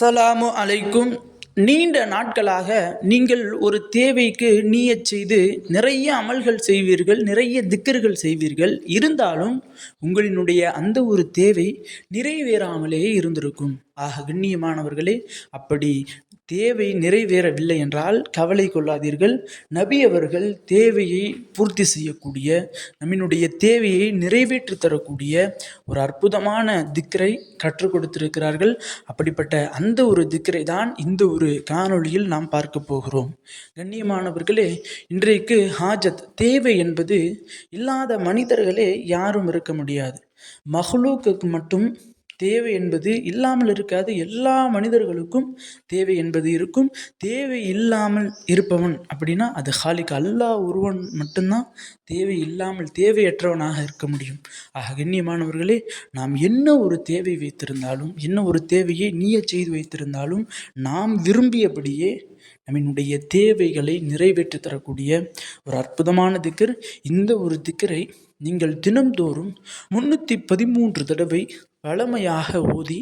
அஸ்ஸலாமு அலைக்கும். நீண்ட நாட்களாக நீங்கள் ஒரு தேவைக்கு நீயச் செய்து நிறைய அமல்கள் செய்வீர்கள் நிறைய திக்கர்கள் செய்வீர்கள். இருந்தாலும் உங்களினுடைய அந்த ஒரு தேவை நிறைவேறாமலே இருந்திருக்கும். ஆக கண்ணியமானவர்களே அப்படி தேவை நிறைவேறவில்லை என்றால் கவலை கொள்ளாதீர்கள். நபி அவர்கள் தேவையை பூர்த்தி செய்யக்கூடிய நம்மினுடைய தேவையை நிறைவேற்றி தரக்கூடிய ஒரு அற்புதமான திக்கரை கற்றுக் கொடுத்திருக்கிறார்கள். அப்படிப்பட்ட அந்த ஒரு திக்கரை தான் இந்த ஒரு காணொளியில் நாம் பார்க்க போகிறோம். கண்ணியமானவர்களே இன்றைக்கு ஹாஜத் தேவை என்பது இல்லாத மனிதர்களே யாரும் இருக்க முடியாது. மஹ்லூக்கு மட்டும் தேவை என்பது இல்லாமல் இருக்காது. எல்லா மனிதர்களுக்கும் தேவை என்பது இருக்கும். தேவை இல்லாமல் இருப்பவன் அப்படின்னா அது ஹாலிக். அல்லாஹ் ஒருவன் மட்டும்தான் தேவை இல்லாமல் தேவையற்றவனாக இருக்க முடியும். ஆக கண்ணியமானவர்களே நாம் என்ன ஒரு தேவை வைத்திருந்தாலும் என்ன ஒரு தேவையை நீய செய்து வைத்திருந்தாலும் நாம் விரும்பியபடியே நம்மினுடைய தேவைகளை நிறைவேற்றி தரக்கூடிய ஒரு அற்புதமான திக்கர். இந்த ஒரு திக்கரை நீங்கள் தினம்தோறும் முன்னூற்றி பதிமூன்று தடவை வளமையாக ஓதி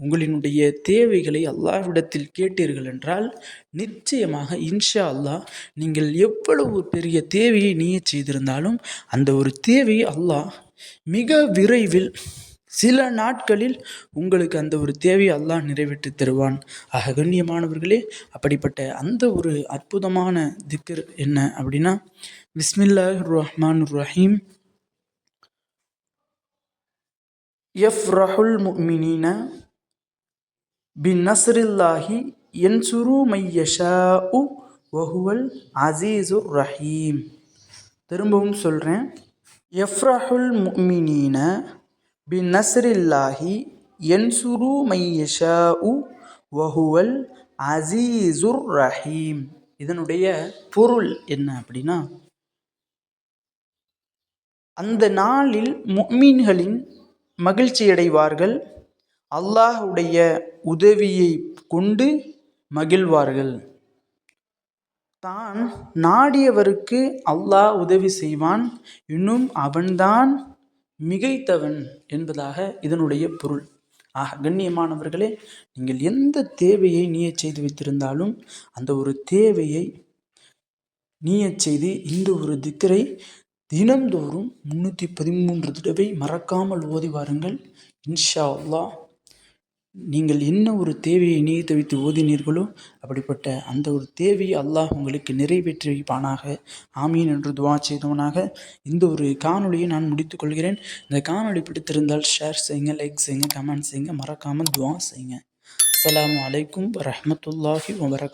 உங்களினுடைய தேவைகளை அல்லாஹ்விடத்தில் கேட்டீர்கள் என்றால் நிச்சயமாக இன்ஷா அல்லாஹ் நீங்கள் எவ்வளவு பெரிய தேவையை நீய செய்திருந்தாலும் அந்த ஒரு தேவையை அல்லாஹ் மிக விரைவில் சில நாட்களில் உங்களுக்கு அந்த ஒரு தேவையை அல்லாஹ் நிறைவேற்றி தருவான். ஆக கண்ணியமானவர்களே அப்படிப்பட்ட அந்த ஒரு அற்புதமான திக்கர் என்ன அப்படின்னா பிஸ்மில்லாஹ் ரஹ்மான் ரஹீம் யஃப்ரஹுல் என் சுரு மையஷா உ வஹுவல் அசீசுர் ரஹீம் திரும்பவும் சொல்கிறேன் எஃப்ரஹுல் பி நஸ்ரில்லாஹி என்சுரு மையஷா உ வஹுவல் அசீசுர் ரஹீம் இதனுடைய பொருள் என்ன அப்படின்னா அந்த நாளில் முஃமின்களின் மகிழ்ச்சியடைவார்கள் அல்லாஹுடைய உதவியை கொண்டு மகிழ்வார்கள். தான் நாடியவருக்கு அல்லாஹ் உதவி செய்வான் இன்னும் அவன்தான் மிகைத்தவன் என்பதாக இதனுடைய பொருள். ஆக கண்ணியமானவர்களே நீங்கள் எந்த தேவையை நீய செய்து வைத்திருந்தாலும் அந்த ஒரு தேவையை நீய செய்து இந்த ஒரு திக்கரை தினம்தோறும் முன்னூற்றி பதிமூன்று தடவை மறக்காமல் ஓதி வாருங்கள். இன்ஷா அல்லாஹ் நீங்கள் என்ன ஒரு தேவையை நீத்து தவித்து ஓதினீர்களோ அப்படிப்பட்ட அந்த ஒரு தேவையை அல்லாஹ் உங்களுக்கு நிறைவேற்றி வைப்பானாக. ஆமீன் என்று துவா செய்தவனாக. இந்த ஒரு காணொலியை நான் முடித்துக்கொள்கிறேன் இந்த காணொலி பிடித்திருந்தால் ஷேர் செய்யுங்க லைக் செய்யுங்க கமெண்ட் செய்யுங்க. மறக்காமல் துவா செய்யுங்க. அஸ்லாம் வலைக்கும் வரமத்துல்லாஹி வபரக்